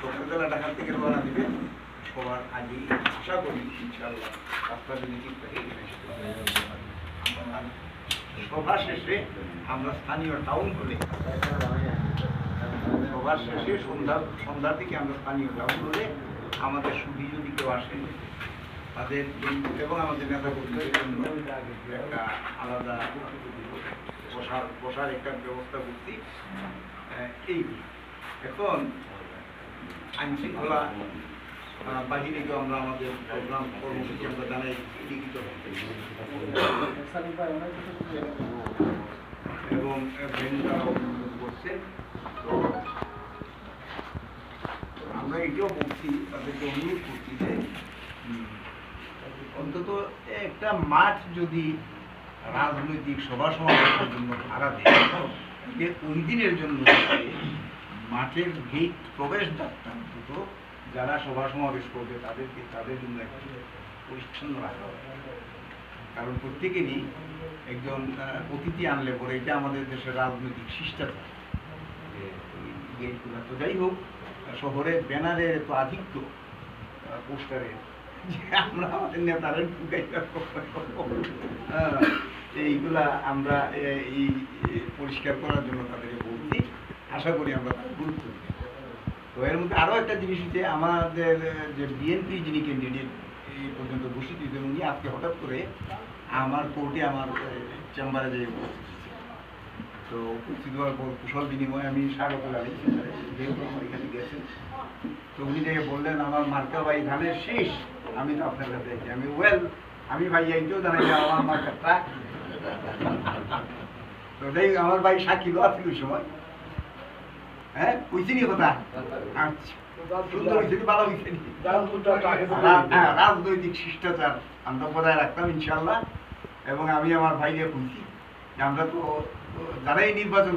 সকালবেলা ঢাকা থেকে রওনা দিবে। সবার আগে আশা করি, ইনশাআল্লাহ রাস্তা যদি সভা শেষে আমরা স্থানীয় টাউন হলে সবার শেষে সন্ধ্যা, সন্ধ্যার দিকে আমরা স্থানীয় টাউন হলে আমাদের সুধী যদি কেউ আসেন তাদের এবং আমাদের নেতা কর্মীদের জন্য একটা আলাদা বসার বসার একটা ব্যবস্থা করছি। এই এখন আইন শৃঙ্খলা আহ, বাহিনীকেও আমরা আমাদের প্রোগ্রাম কর্মসূচি আমরা জানাই লিখিত। এবং ভেন্যুটাও করছে। তো আমরা এটাও বলছি তাদেরকে অনুরোধ করছি যে অন্তত একটা মাঠ যদি রাজনৈতিক সভা সমাবেশের জন্য ভাড়া দেয় যে ওই দিনের জন্য মাঠের গেট প্রবেশ দ্বারটা অন্তত যারা সভা সমাবেশ করবে, তাদেরকে তাদের জন্য একটু পরিচ্ছন্ন রাখা। কারণ প্রত্যেকেরই একজন অতিথি আনলে পরে এটা আমাদের দেশের রাজনৈতিক শিষ্টাচার গেটগুলো তো যাই হোক শহরে ব্যানারের তো আধিক্য পোস্টারের আমরা আমাদের নেতারা ঢুকাইতে আহ, এইগুলা আমরা এই পরিষ্কার করার জন্য তাদেরকে বলছি। আশা করি আমরা তার গুরুত্ব তো এর মধ্যে আরও একটা জিনিস হচ্ছে আমাদের যে বিএনপি যিনি ক্যান্ডিডেট এই পর্যন্ত বসে দিয়েছেন উনি আজকে হঠাৎ করে আমার কোর্টে আমার চেম্বারে যে তো উপস্থিত হওয়ার পর কুশল বিনিময়ে আমি স্বাগত জানাই। যেহেতু আমার এখানে গেছেন। তো উনি দেখে বললেন আমার মার্কা ভাই ধানের শেষ আমি তো আপনার কাছে আছি আমি ওয়েল আমি ভাই এইটাও জানাই যে আমার মার্কা ট্রাক তো আমার ভাই সাক্ষী ছিল ওই সময়। হ্যাঁ কথা। আচ্ছা হ্যাঁ, রাজনৈতিক শিষ্টাচার আমরা বজায় রাখতাম ইনশাল্লাহ এবং আমি আমার ভাইকে বলছি যে আমরা তো যারাই নির্বাচন